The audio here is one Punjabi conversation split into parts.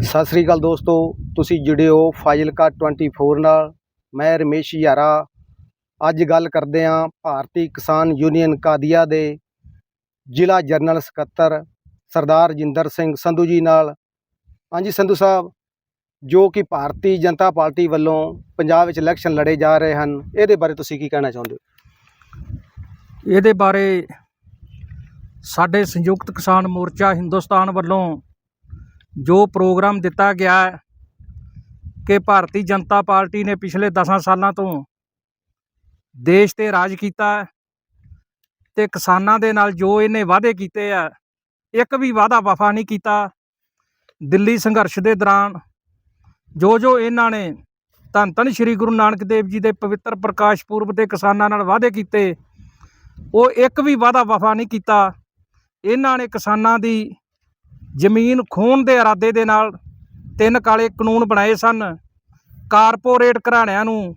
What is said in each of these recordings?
ਸਤਿ ਸ੍ਰੀ ਅਕਾਲ ਦੋਸਤੋ, ਤੁਸੀਂ ਜੁੜੇ ਹੋ ਫਾਜ਼ਿਲਕਾ 24 ਨਾਲ। ਮੈਂ ਰਮੇਸ਼ ਯਾਰਾ। ਅੱਜ ਗੱਲ ਕਰਦੇ ਹਾਂ ਭਾਰਤੀ ਕਿਸਾਨ ਯੂਨੀਅਨ ਕਾਦੀਆ ਦੇ ਜ਼ਿਲ੍ਹਾ ਜਨਰਲ ਸਕੱਤਰ ਸਰਦਾਰ ਜਿੰਦਰ ਸਿੰਘ ਸੰਧੂ ਜੀ ਨਾਲ। ਹਾਂਜੀ ਸੰਧੂ ਸਾਹਿਬ, ਜੋ ਕਿ ਭਾਰਤੀ ਜਨਤਾ ਪਾਰਟੀ ਵੱਲੋਂ ਪੰਜਾਬ ਵਿੱਚ ਇਲੈਕਸ਼ਨ ਲੜੇ ਜਾ ਰਹੇ ਹਨ, ਇਹਦੇ ਬਾਰੇ ਤੁਸੀਂ ਕੀ ਕਹਿਣਾ ਚਾਹੁੰਦੇ ਹੋ? ਇਹਦੇ ਬਾਰੇ ਸਾਡੇ ਸੰਯੁਕਤ ਕਿਸਾਨ ਮੋਰਚਾ ਹਿੰਦੁਸਤਾਨ ਵੱਲੋਂ ਜੋ ਪ੍ਰੋਗਰਾਮ ਦਿੱਤਾ ਗਿਆ ਕਿ ਭਾਰਤੀ ਜਨਤਾ ਪਾਰਟੀ ਨੇ ਪਿਛਲੇ 10 ਸਾਲਾਂ ਤੋਂ ਦੇਸ਼ ਤੇ ਰਾਜ ਕੀਤਾ ਹੈ ਤੇ ਕਿਸਾਨਾਂ ਦੇ ਨਾਲ ਜੋ ਇਹਨੇ ਵਾਅਦੇ ਕੀਤੇ ਆ, ਇੱਕ ਵੀ ਵਾਅਦਾ ਵਫਾ ਨਹੀਂ ਕੀਤਾ। ਦਿੱਲੀ ਸੰਘਰਸ਼ ਦੇ ਦੌਰਾਨ ਜੋ ਜੋ ਇਹਨਾਂ ਨੇ ਧੰਨ ਧੰਨ ਸ੍ਰੀ ਗੁਰੂ ਨਾਨਕ ਦੇਵ ਜੀ ਦੇ ਪਵਿੱਤਰ ਪ੍ਰਕਾਸ਼ ਪੁਰਬ ਦੇ ਕਿਸਾਨਾਂ ਨਾਲ ਵਾਅਦੇ ਕੀਤੇ, ਉਹ ਇੱਕ ਵੀ ਵਾਅਦਾ ਵਫਾ ਨਹੀਂ ਕੀਤਾ। ਇਹਨਾਂ ਨੇ ਕਿਸਾਨਾਂ ਦੀ ਜ਼ਮੀਨ ਖੋਣ ਦੇ ਇਰਾਦੇ ਦੇ ਨਾਲ ਤਿੰਨ ਕਾਲੇ ਕਾਨੂੰਨ ਬਣਾਏ ਸਨ। ਕਾਰਪੋਰੇਟ ਘਰਾਣਿਆਂ ਨੂੰ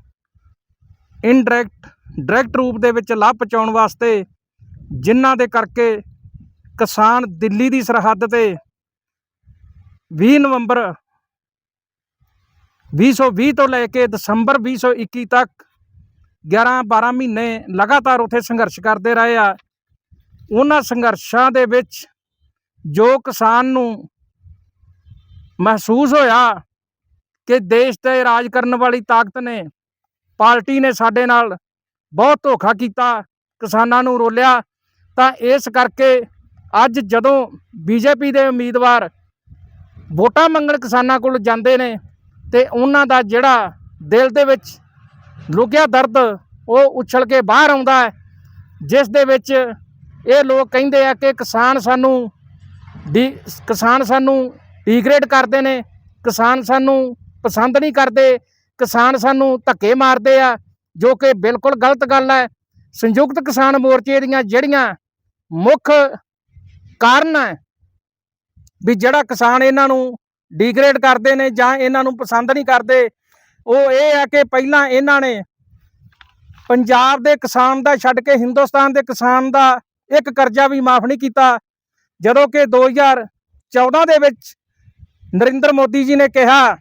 ਇਨਡਾਇਰੈਕਟ ਡਾਇਰੈਕਟ ਰੂਪ ਦੇ ਵਿੱਚ ਲਾਭ ਪਹੁੰਚਾਉਣ ਵਾਸਤੇ ਜਿਨ੍ਹਾਂ ਦੇ ਕਰਕੇ ਕਿਸਾਨ ਦਿੱਲੀ ਦੀ ਸਰਹੱਦ ਤੇ 20 ਨਵੰਬਰ 2020 ਤੋਂ ਲੈ ਕੇ ਦਸੰਬਰ 2021 ਤੱਕ 11 12 ਮਹੀਨੇ ਲਗਾਤਾਰ ਉੱਥੇ ਸੰਘਰਸ਼ ਕਰਦੇ ਰਹੇ ਆ। ਉਹਨਾਂ ਸੰਘਰਸ਼ਾਂ ਦੇ ਵਿੱਚ ਜੋ ਕਿਸਾਨ ਨੂੰ ਮਹਿਸੂਸ ਹੋਇਆ ਕਿ ਦੇਸ਼ ਤੇ ਰਾਜ ਕਰਨ ਵਾਲੀ ਤਾਕਤ ਨੇ, ਪਾਰਟੀ ਨੇ ਸਾਡੇ ਨਾਲ ਬਹੁਤ ਧੋਖਾ ਕੀਤਾ, ਕਿਸਾਨਾਂ ਨੂੰ ਰੋਲਿਆ, ਤਾਂ ਇਸ ਕਰਕੇ ਅੱਜ ਜਦੋਂ ਬੀਜੇਪੀ ਦੇ ਉਮੀਦਵਾਰ ਵੋਟਾਂ ਮੰਗਣ ਕਿਸਾਨਾਂ ਕੋਲ ਜਾਂਦੇ ਨੇ ਤੇ ਉਹਨਾਂ ਦਾ ਜਿਹੜਾ ਦਿਲ ਦੇ ਵਿੱਚ ਲੁਕਿਆ ਦਰਦ, ਉਹ ਉਛਲ ਕੇ ਬਾਹਰ ਆਉਂਦਾ ਹੈ, ਜਿਸ ਦੇ ਵਿੱਚ ਇਹ ਲੋਕ ਕਹਿੰਦੇ ਆ ਕਿ ਕਿਸਾਨ ਸਾਨੂੰ ਡੀ ਕਿਸਾਨ ਸਾਨੂੰ ਡੀਗ੍ਰੇਡ ਕਰਦੇ ਨੇ, ਕਿਸਾਨ ਸਾਨੂੰ ਪਸੰਦ ਨਹੀਂ ਕਰਦੇ, ਕਿਸਾਨ ਸਾਨੂੰ ਧੱਕੇ ਮਾਰਦੇ ਆ, ਜੋ ਕਿ ਬਿਲਕੁਲ ਗਲਤ ਗੱਲ ਹੈ। ਸੰਯੁਕਤ ਕਿਸਾਨ ਮੋਰਚੇ ਦੀਆਂ ਜਿਹੜੀਆਂ ਮੁੱਖ ਕਾਰਨ ਹੈ ਵੀ ਜਿਹੜਾ ਕਿਸਾਨ ਇਹਨਾਂ ਨੂੰ ਡੀਗ੍ਰੇਡ ਕਰਦੇ ਨੇ ਜਾਂ ਇਹਨਾਂ ਨੂੰ ਪਸੰਦ ਨਹੀਂ ਕਰਦੇ, ਉਹ ਇਹ ਹੈ ਕਿ ਪਹਿਲਾਂ ਇਹਨਾਂ ਨੇ ਪੰਜਾਬ ਦੇ ਕਿਸਾਨ ਦਾ ਛੱਡ ਕੇ ਹਿੰਦੁਸਤਾਨ ਦੇ ਕਿਸਾਨ ਦਾ ਇੱਕ ਕਰਜ਼ਾ ਵੀ ਮਾਫ ਨਹੀਂ ਕੀਤਾ। ਜਦੋਂ ਕਿ 2014 ਦੇ ਵਿੱਚ ਨਰਿੰਦਰ ਮੋਦੀ ਜੀ ਨੇ ਕਿਹਾ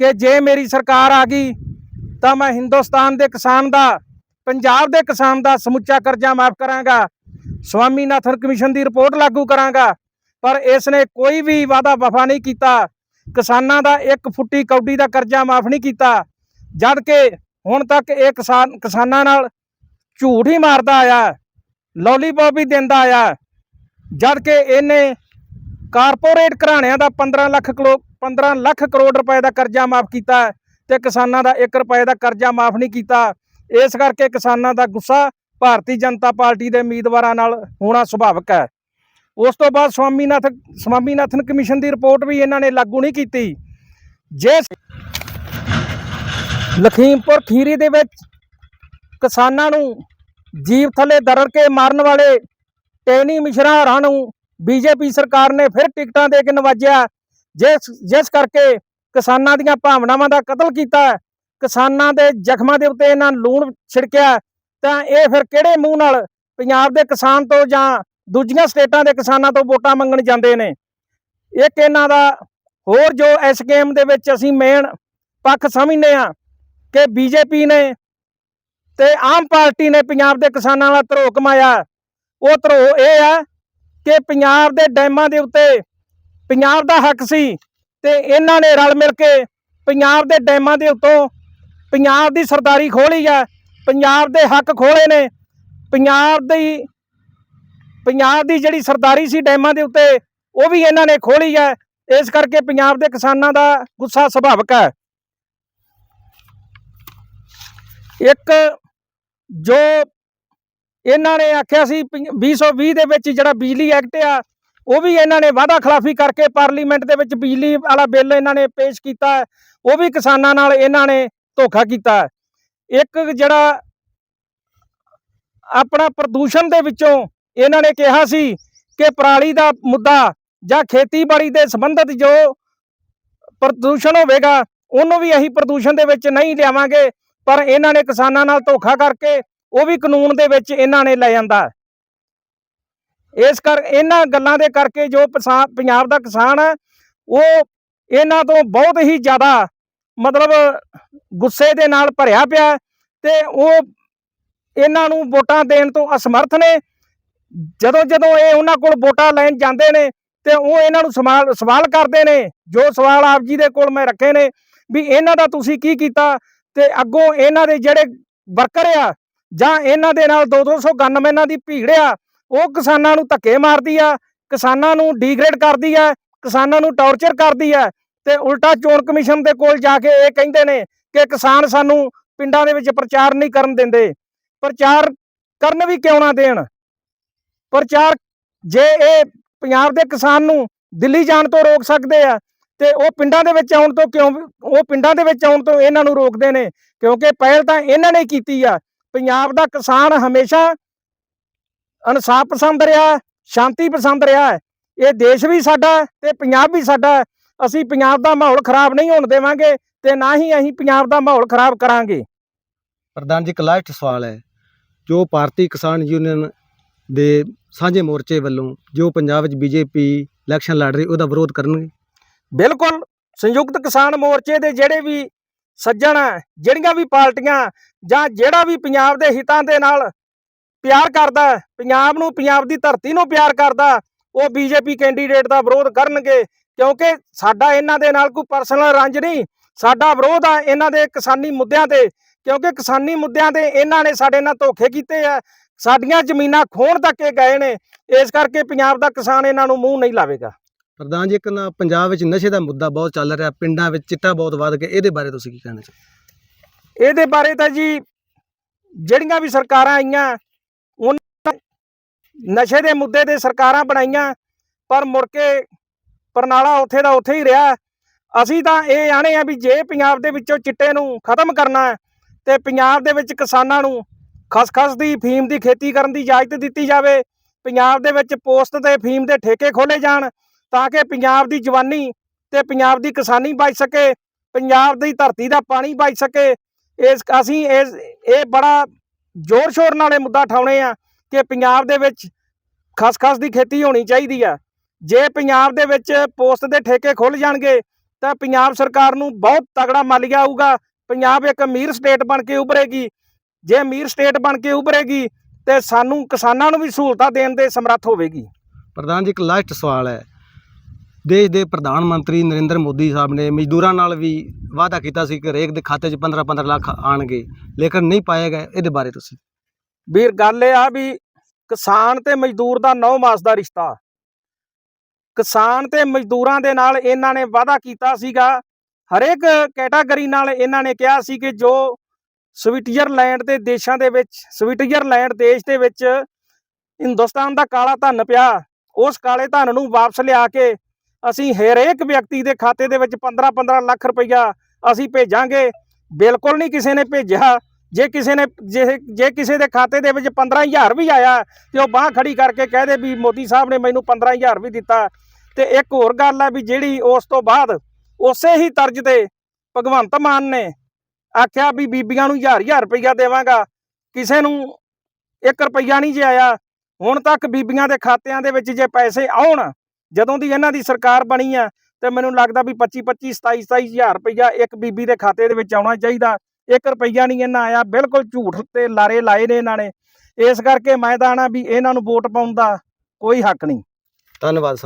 ਕਿ ਜੇ ਮੇਰੀ ਸਰਕਾਰ ਆ ਗਈ ਤਾਂ ਮੈਂ ਹਿੰਦੁਸਤਾਨ ਦੇ ਕਿਸਾਨ ਦਾ, ਪੰਜਾਬ ਦੇ ਕਿਸਾਨ ਦਾ ਸਮੁੱਚਾ ਕਰਜ਼ਾ ਮਾਫ ਕਰਾਂਗਾ, ਸਵਾਮੀਨਾਥਨ ਕਮਿਸ਼ਨ ਦੀ ਰਿਪੋਰਟ ਲਾਗੂ ਕਰਾਂਗਾ। ਪਰ ਇਸ ਨੇ ਕੋਈ ਵੀ ਵਾਅਦਾ ਵਫਾ ਨਹੀਂ ਕੀਤਾ। ਕਿਸਾਨਾਂ ਦਾ ਇੱਕ ਫੁੱਟੀ ਕੌਡੀ ਦਾ ਕਰਜ਼ਾ ਮਾਫ ਨਹੀਂ ਕੀਤਾ। ਜਦ ਕਿ ਹੁਣ ਤੱਕ ਇਹ ਕਿਸਾਨ ਕਿਸਾਨਾਂ ਨਾਲ ਝੂਠ ਹੀ ਮਾਰਦਾ ਆਇਆ, ਲੋਲੀਪੌਪ ਵੀ ਦਿੰਦਾ ਆਇਆ। ਜਦ ਕਿ ਇਹਨੇ ਕਾਰਪੋਰੇਟ ਘਰਾਣਿਆਂ ਦਾ 15 ਲੱਖ ਕਰੋ 15 ਲੱਖ ਕਰੋੜ ਰੁਪਏ ਦਾ ਕਰਜ਼ਾ ਮਾਫ ਕੀਤਾ ਹੈ ਤੇ ਕਿਸਾਨਾਂ ਦਾ 1 ਰੁਪਏ ਦਾ ਕਰਜ਼ਾ ਮਾਫ ਨਹੀਂ ਕੀਤਾ। ਇਸ ਕਰਕੇ ਕਿਸਾਨਾਂ ਦਾ ਗੁੱਸਾ ਭਾਰਤੀ ਜਨਤਾ ਪਾਰਟੀ ਦੇ ਉਮੀਦਵਾਰਾਂ ਨਾਲ ਹੋਣਾ ਸੁਭਾਵਿਕ ਹੈ। ਉਸ ਤੋਂ ਬਾਅਦ ਸਵਾਮੀਨਾਥ, ਸਵਾਮੀਨਾਥਨ ਕਮਿਸ਼ਨ ਦੀ ਰਿਪੋਰਟ ਵੀ ਇਹਨਾਂ ਨੇ ਲਾਗੂ ਨਹੀਂ ਕੀਤੀ। ਜੇ ਲਖੀਮਪੁਰ ਖੀਰੀ ਦੇ ਵਿੱਚ ਕਿਸਾਨਾਂ ਨੂੰ ਜੀਵ ਥੱਲੇ ਦਰੜ ਕੇ ਮਾਰਨ ਵਾਲੇ ਟੈਨੀ ਮਿਸ਼ਰਾ ਹਰਾਂ ਨੂੰ ਬੀਜੇਪੀ ਸਰਕਾਰ ਨੇ ਫਿਰ ਟਿਕਟਾਂ ਦੇ ਕੇ ਨਵਾਜਿਆ। ਜਿਸ ਜਿਸ ਕਰਕੇ ਕਿਸਾਨਾਂ ਦੀਆਂ ਭਾਵਨਾਵਾਂ ਦਾ ਕਤਲ ਕੀਤਾ, ਕਿਸਾਨਾਂ ਦੇ ਜ਼ਖਮਾਂ ਦੇ ਉੱਤੇ ਇਹਨਾਂ ਲੂਣ ਛਿੜਕਿਆ, ਤਾਂ ਇਹ ਫਿਰ ਕਿਹੜੇ ਮੂੰਹ ਨਾਲ ਪੰਜਾਬ ਦੇ ਕਿਸਾਨ ਤੋਂ ਜਾਂ ਦੂਜੀਆਂ ਸਟੇਟਾਂ ਦੇ ਕਿਸਾਨਾਂ ਤੋਂ ਵੋਟਾਂ ਮੰਗਣ ਜਾਂਦੇ ਨੇ? ਇੱਕ ਇਹਨਾਂ ਦਾ, ਹੋਰ ਜੋ ਇਸ ਗੇਮ ਦੇ ਵਿੱਚ ਅਸੀਂ ਮੇਨ ਪੱਖ ਸਮਝਦੇ ਆ ਕਿ ਬੀਜੇਪੀ ਨੇ ਤੇ ਆਮ ਪਾਰਟੀ ਨੇ ਪੰਜਾਬ ਦੇ ਕਿਸਾਨਾਂ ਨਾਲ ਧਰੋ ਕਮਾਇਆ। ਉਹ ਧਰੋ ਇਹ ਆ ਕਿ ਪੰਜਾਬ ਦੇ ਡੈਮਾਂ ਦੇ ਉੱਤੇ ਪੰਜਾਬ ਦਾ ਹੱਕ ਸੀ ਤੇ ਇਹਨਾਂ ਨੇ ਰਲ ਮਿਲ ਕੇ ਪੰਜਾਬ ਦੇ ਡੈਮਾਂ ਦੇ ਉੱਤੋਂ ਪੰਜਾਬ ਦੀ ਸਰਦਾਰੀ ਖੋਲੀ ਆ। ਪੰਜਾਬ ਦੇ ਹੱਕ ਖੋਲੇ ਨੇ। ਪੰਜਾਬ ਦੀ ਪੰਜਾਬ ਦੀ ਜਿਹੜੀ ਸਰਦਾਰੀ ਸੀ ਡੈਮਾਂ ਦੇ ਉੱਤੇ, ਉਹ ਵੀ ਇਹਨਾਂ ਨੇ ਖੋਲੀ ਹੈ ਇਸ ਕਰਕੇ ਪੰਜਾਬ ਦੇ ਕਿਸਾਨਾਂ ਦਾ ਗੁੱਸਾ ਸੁਭਾਵਿਕ ਹੈ। ਇੱਕ ਜੋ ਇਹਨਾਂ ਨੇ ਆਖਿਆ ਸੀ ਪੰ- 2020 ਦੇ ਵਿੱਚ ਜਿਹੜਾ ਬਿਜਲੀ ਐਕਟ ਆ, ਉਹ ਵੀ ਇਹਨਾਂ ਨੇ ਵਾਅਦਾ ਖਿਲਾਫੀ ਕਰਕੇ ਪਾਰਲੀਮੈਂਟ ਦੇ ਵਿੱਚ ਬਿਜਲੀ ਵਾਲਾ ਬਿੱਲ ਇਹਨਾਂ ਨੇ ਪੇਸ਼ ਕੀਤਾ ਹੈ। ਉਹ ਵੀ ਕਿਸਾਨਾਂ ਨਾਲ ਇਹਨਾਂ ਨੇ ਧੋਖਾ ਕੀਤਾ ਇੱਕ ਜਿਹੜਾ ਆਪਣਾ ਪ੍ਰਦੂਸ਼ਣ ਦੇ ਵਿੱਚੋਂ ਇਹਨਾਂ ਨੇ ਕਿਹਾ ਸੀ ਕਿ ਪਰਾਲੀ ਦਾ ਮੁੱਦਾ ਜਾਂ ਖੇਤੀਬਾੜੀ ਦੇ ਸੰਬੰਧਿਤ ਜੋ ਪ੍ਰਦੂਸ਼ਣ ਹੋਵੇਗਾ, ਉਹਨੂੰ ਵੀ ਅਸੀਂ ਪ੍ਰਦੂਸ਼ਣ ਦੇ ਵਿੱਚ ਨਹੀਂ ਲਿਆਵਾਂਗੇ, ਪਰ ਇਹਨਾਂ ਨੇ ਕਿਸਾਨਾਂ ਨਾਲ ਧੋਖਾ ਕਰਕੇ ਉਹ ਵੀ ਕਾਨੂੰਨ ਦੇ ਵਿੱਚ ਇਹਨਾਂ ਨੇ ਲੈ ਜਾਂਦਾ। ਇਸ ਕਰ, ਇਹਨਾਂ ਗੱਲਾਂ ਦੇ ਕਰਕੇ ਜੋ ਪਸਾ- ਪੰਜਾਬ ਦਾ ਕਿਸਾਨ ਹੈ, ਉਹ ਇਹਨਾਂ ਤੋਂ ਬਹੁਤ ਹੀ ਜ਼ਿਆਦਾ ਮਤਲਬ ਗੁੱਸੇ ਦੇ ਨਾਲ ਭਰਿਆ ਪਿਆ ਤੇ ਉਹ ਇਹਨਾਂ ਨੂੰ ਵੋਟਾਂ ਦੇਣ ਤੋਂ ਅਸਮਰਥ ਨੇ। ਜਦੋਂ ਜਦੋਂ ਇਹ ਉਹਨਾਂ ਕੋਲ ਵੋਟਾਂ ਲੈਣ ਜਾਂਦੇ ਨੇ ਤੇ ਉਹ ਇਹਨਾਂ ਨੂੰ ਸਵਾਲ ਸਵਾਲ ਕਰਦੇ ਨੇ, ਜੋ ਸਵਾਲ ਆਪ ਜੀ ਦੇ ਕੋਲ ਮੈਂ ਰੱਖੇ ਨੇ, ਵੀ ਇਹਨਾਂ ਦਾ ਤੁਸੀਂ ਕੀ ਕੀਤਾ ਤੇ ਅੱਗੋਂ ਇਹਨਾਂ ਦੇ ਜਿਹੜੇ ਵਰਕਰ ਆ ਜਾਂ ਇਹਨਾਂ ਦੇ ਨਾਲ 2-200 ਗਨਮੈਨਾਂ ਦੀ ਭੀੜ ਆ, ਉਹ ਕਿਸਾਨਾਂ ਨੂੰ ਧੱਕੇ ਮਾਰਦੀ ਆ, ਕਿਸਾਨਾਂ ਨੂੰ ਡੀਗ੍ਰੇਡ ਕਰਦੀ ਆ, ਕਿਸਾਨਾਂ ਨੂੰ ਟੌਰਚਰ ਕਰਦੀ ਆ ਤੇ ਉਲਟਾ ਚੋਣ ਕਮਿਸ਼ਨ ਦੇ ਕੋਲ ਜਾ ਕੇ ਇਹ ਕਹਿੰਦੇ ਨੇ ਕਿ ਕਿਸਾਨ ਸਾਨੂੰ ਪਿੰਡਾਂ ਦੇ ਵਿੱਚ ਪ੍ਰਚਾਰ ਨਹੀਂ ਕਰਨ ਦਿੰਦੇ। ਪ੍ਰਚਾਰ ਕਰਨ ਵੀ ਕਿਉਂ ਨਾ ਦੇਣ? ਪ੍ਰਚਾਰ ਜੇ ਇਹ ਪੰਜਾਬ ਦੇ ਕਿਸਾਨ ਨੂੰ ਦਿੱਲੀ ਜਾਣ ਤੋਂ ਰੋਕ ਸਕਦੇ ਆ ਤੇ ਉਹ ਪਿੰਡਾਂ ਦੇ ਵਿੱਚ ਆਉਣ ਤੋਂ ਕਿਉਂ, ਉਹ ਪਿੰਡਾਂ ਦੇ ਵਿੱਚ ਆਉਣ ਤੋਂ ਇਹਨਾਂ ਨੂੰ ਰੋਕਦੇ ਨੇ ਕਿਉਂਕਿ ਪਹਿਲ ਤਾਂ ਇਹਨਾਂ ਨੇ ਕੀਤੀ ਆ। ਪੰਜਾਬ ਦਾ ਕਿਸਾਨ ਹਮੇਸ਼ਾ ਇਨਸਾਫ ਪਸੰਦ ਰਿਹਾ ਸ਼ਾਂਤੀ ਪਸੰਦ ਰਿਹਾ ਹੈ। ਇਹ ਦੇਸ਼ ਵੀ ਸਾਡਾ ਤੇ ਪੰਜਾਬ ਵੀ ਸਾਡਾ। ਅਸੀਂ ਪੰਜਾਬ ਦਾ ਮਾਹੌਲ ਖਰਾਬ ਨਹੀਂ ਹੋਣ ਦੇਵਾਂਗੇ ਤੇ ਨਾ ਹੀ ਅਸੀਂ ਪੰਜਾਬ ਦਾ ਮਾਹੌਲ ਖਰਾਬ ਕਰਾਂਗੇ ਪ੍ਰਧਾਨ ਜੀ ਇੱਕ ਲਾਸਟ ਸਵਾਲ ਹੈ ਜੋ ਭਾਰਤੀ ਕਿਸਾਨ ਯੂਨੀਅਨ ਦੇ ਸਾਂਝੇ ਮੋਰਚੇ ਵੱਲੋਂ ਜੋ ਪੰਜਾਬ ਵਿੱਚ ਬੀਜੇਪੀ ਇਲੈਕਸ਼ਨ ਲੜ ਰਹੀ ਉਹਦਾ ਵਿਰੋਧ ਕਰਨਗੇ ਬਿਲਕੁਲ ਸੰਯੁਕਤ ਕਿਸਾਨ ਮੋਰਚੇ ਦੇ ਜਿਹੜੇ ਵੀ ਸੱਜਣ, ਜਿਹੜੀਆਂ ਵੀ ਪਾਰਟੀਆਂ ਜਾਂ ਜਿਹੜਾ ਵੀ ਪੰਜਾਬ ਦੇ ਹਿੱਤਾਂ ਦੇ ਨਾਲ ਪਿਆਰ ਕਰਦਾ, ਪੰਜਾਬ ਨੂੰ, ਪੰਜਾਬ ਦੀ ਧਰਤੀ ਨੂੰ ਪਿਆਰ ਕਰਦਾ, ਉਹ ਬੀਜੇਪੀ ਕੈਂਡੀਡੇਟ ਦਾ ਵਿਰੋਧ ਕਰਨਗੇ। ਕਿਉਂਕਿ ਸਾਡਾ ਇਹਨਾਂ ਦੇ ਨਾਲ ਕੋਈ ਪਰਸਨਲ ਰੰਜ ਨਹੀਂ। ਸਾਡਾ ਵਿਰੋਧ ਆ ਇਹਨਾਂ ਦੇ ਕਿਸਾਨੀ ਮੁੱਦਿਆਂ ਤੇ। ਕਿਉਂਕਿ ਕਿਸਾਨੀ ਮੁੱਦਿਆਂ ਤੇ ਇਹਨਾਂ ਨੇ ਸਾਡੇ ਨਾਲ ਧੋਖੇ ਕੀਤੇ ਆ। ਸਾਡੀਆਂ ਜ਼ਮੀਨਾਂ ਖੋਣ ਤੱਕ ਇਹ ਗਏ ਨੇ। ਇਸ ਕਰਕੇ ਪੰਜਾਬ ਦਾ ਕਿਸਾਨ ਇਹਨਾਂ ਨੂੰ ਮੂੰਹ ਨਹੀਂ ਲਾਵੇਗਾ। ਪ੍ਰਧਾਨ ਜੀ, ਇੱਕ ਨਾ ਪੰਜਾਬ ਵਿੱਚ ਨਸ਼ੇ ਦਾ ਮੁੱਦਾ ਬਹੁਤ ਚੱਲ ਰਿਹਾ, ਪਿੰਡਾਂ ਵਿੱਚ ਚਿੱਟਾ ਬਹੁਤ ਵੱਧ ਗਿਆ, ਇਹਦੇ ਬਾਰੇ ਤੁਸੀਂ ਕੀ ਕਹਿਣਾ ਚਾਹੋਗੇ? ਇਹਦੇ ਬਾਰੇ ਤਾਂ ਜੀ, ਜਿਹੜੀਆਂ ਵੀ ਸਰਕਾਰਾਂ ਆਈਆਂ, ਉਹਨਾਂ ਨਸ਼ੇ ਦੇ ਮੁੱਦੇ ਤੇ ਸਰਕਾਰਾਂ ਬਣਾਈਆਂ, ਪਰ ਮੁੜ ਕੇ ਪਰਨਾਲਾ ਉੱਥੇ ਦਾ ਉੱਥੇ ਹੀ ਰਿਹਾ। ਅਸੀਂ ਤਾਂ ਇਹ ਆਣੇ ਆ ਵੀ ਜੇ ਪੰਜਾਬ ਦੇ ਵਿੱਚੋਂ ਚਿੱਟੇ ਨੂੰ ਖਤਮ ਕਰਨਾ ਹੈ, ਤੇ ਪੰਜਾਬ ਦੇ ਵਿੱਚ ਕਿਸਾਨਾਂ ਨੂੰ ਖਸਖਸ ਦੀ, ਫੀਮ ਦੀ ਖੇਤੀ ਕਰਨ ਦੀ ਇਜਾਜ਼ਤ ਦਿੱਤੀ ਜਾਵੇ, ਪੰਜਾਬ ਦੇ ਵਿੱਚ ਪੋਸਟ ਤੇ ਫੀਮ ਦੇ ਠੇਕੇ ਖੋਲੇ ਜਾਣ ਤਾਂ ਕਿ ਪੰਜਾਬ ਦੀ ਜਵਾਨੀ ਤੇ ਪੰਜਾਬ ਦੀ ਕਿਸਾਨੀ ਬਚ ਸਕੇ, ਪੰਜਾਬ ਦੀ ਧਰਤੀ ਦਾ ਪਾਣੀ ਬਚ ਸਕੇ। ਇਸ, ਅਸੀਂ ਇਸ, ਇਹ ਬੜਾ ਜ਼ੋਰ ਸ਼ੋਰ ਨਾਲ ਇਹ ਮੁੱਦਾ ਠਾਉਣੇ ਆ ਕਿ ਪੰਜਾਬ ਦੇ ਵਿੱਚ ਖਸਖਸ ਦੀ ਖੇਤੀ ਹੋਣੀ ਚਾਹੀਦੀ ਆ। ਜੇ ਪੰਜਾਬ ਦੇ ਵਿੱਚ ਪੋਸਟ ਦੇ ਠੇਕੇ ਖੁੱਲ ਜਾਣਗੇ, ਤਾਂ ਪੰਜਾਬ ਸਰਕਾਰ ਨੂੰ ਬਹੁਤ ਤਗੜਾ ਮਾਲੀਆ ਆਊਗਾ ਪੰਜਾਬ ਇੱਕ ਅਮੀਰ ਸਟੇਟ ਬਣ ਕੇ ਉਭਰੇਗੀ। ਜੇ ਅਮੀਰ ਸਟੇਟ ਬਣ ਕੇ ਉਭਰੇਗੀ, ਤੇ ਸਾਨੂੰ ਕਿਸਾਨਾਂ ਨੂੰ ਵੀ ਸਹੂਲਤਾਂ ਦੇਣ ਦੇ ਸਮਰੱਥ ਹੋਵੇਗੀ। ਪ੍ਰਧਾਨ ਜੀ, ਇੱਕ ਲਾਸਟ ਸਵਾਲ ਹੈ। ਦੇਸ਼ ਦੇ ਪ੍ਰਧਾਨ ਮੰਤਰੀ ਨਰਿੰਦਰ ਮੋਦੀ ਸਾਹਿਬ ਨੇ ਮਜ਼ਦੂਰਾਂ ਨਾਲ ਵੀ ਵਾਅਦਾ ਕੀਤਾ ਸੀ ਕਿ ਹਰੇਕ ਦੇ ਖਾਤੇ 'ਚ 15-15 ਲੱਖ ਆਣਗੇ ਲੇਕਿਨ ਨਹੀਂ ਪਾਏ ਗਏ। ਇਹਦੇ ਬਾਰੇ ਤੁਸੀਂ? ਵੀਰ, ਗੱਲ ਇਹ ਆ ਵੀ ਕਿਸਾਨ ਤੇ ਮਜ਼ਦੂਰ ਦਾ 9 ਮਾਸ ਦਾ ਰਿਸ਼ਤਾ। ਕਿਸਾਨ ਤੇ ਮਜ਼ਦੂਰਾਂ ਦੇ ਨਾਲ ਇਹਨਾਂ ਨੇ ਵਾਅਦਾ ਕੀਤਾ ਸੀਗਾ। ਹਰੇਕ ਕੈਟਾਗਰੀ ਨਾਲ ਇਹਨਾਂ ਨੇ ਕਿਹਾ ਸੀ ਕਿ ਜੋ ਸਵਿਟਜ਼ਰਲੈਂਡ ਦੇ ਦੇਸ਼ਾਂ ਦੇ ਵਿੱਚ ਸਵਿਟਜ਼ਰਲੈਂਡ ਦੇਸ਼ ਦੇ ਵਿੱਚ ਹਿੰਦੁਸਤਾਨ ਦਾ ਕਾਲਾ ਧਨ ਪਿਆ, ਉਸ ਕਾਲੇ ਧਨ ਨੂੰ ਵਾਪਸ ਲਿਆ ਕੇ ਅਸੀਂ ਹਰੇਕ ਵਿਅਕਤੀ ਦੇ ਖਾਤੇ ਦੇ ਵਿੱਚ 15-15 ਲੱਖ ਰੁਪਈਆ ਅਸੀਂ ਭੇਜਾਂਗੇ। ਬਿਲਕੁਲ ਨਹੀਂ ਕਿਸੇ ਨੇ ਭੇਜਿਆ। ਜੇ ਕਿਸੇ ਨੇ, ਜੇ ਜੇ ਕਿਸੇ ਦੇ ਖਾਤੇ ਦੇ ਵਿੱਚ 15000 ਵੀ ਆਇਆ ਤੇ ਉਹ ਬਾਹ ਖੜੀ ਕਰਕੇ ਕਹਦੇ ਵੀ ਮੋਦੀ ਸਾਹਿਬ ਨੇ ਮੈਨੂੰ 15000 ਵੀ ਦਿੱਤਾ। ਤੇ ਇੱਕ ਹੋਰ ਗੱਲ ਹੈ ਵੀ ਜਿਹੜੀ ਉਸ ਤੋਂ ਬਾਅਦ ਉਸੇ ਹੀ ਤਰਜ਼ ਤੇ ਭਗਵੰਤ ਮਾਨ ਨੇ ਆਖਿਆ ਵੀ ਬੀਬੀਆਂ ਨੂੰ ਹਜ਼ਾਰ ਹਜ਼ਾਰ ਰੁਪਈਆ ਦੇਵਾਂਗਾ। ਕਿਸੇ ਨੂੰ 1 ਰੁਪਈਆ ਨਹੀਂ ਜੇ ਆਇਆ। ਹੁਣ ਤੱਕ ਬੀਬੀਆਂ ਦੇ ਖਾਤਿਆਂ ਦੇ ਵਿੱਚ ਜੇ ਪੈਸੇ ਆਉਣ ਜਦੋਂ ਦੀ ਇਹਨਾਂ ਦੀ ਸਰਕਾਰ ਬਣੀ ਆ ਤੇ ਮੈਨੂੰ ਲੱਗਦਾ ਵੀ 25 25 27 27 ਹਜ਼ਾਰ ਰੁਪਈਆ ਇੱਕ ਬੀਬੀ ਦੇ ਖਾਤੇ ਦੇ ਵਿੱਚ ਆਉਣਾ ਚਾਹੀਦਾ। 1 ਰੁਪਈਆ ਨਹੀਂ ਇਹਨਾਂ ਆਇਆ, ਬਿਲਕੁਲ ਝੂਠ ਤੇ ਲਾਰੇ ਲਾਏ ਨੇ ਇਹਨਾਂ ਨੇ। ਇਸ ਕਰਕੇ ਮੈਂ ਤਾਂ ਆਣਾ ਵੀ ਇਹਨਾਂ ਨੂੰ ਵੋਟ ਪਾਉਣ ਦਾ ਕੋਈ ਹੱਕ ਨਹੀਂ। ਧੰਨਵਾਦ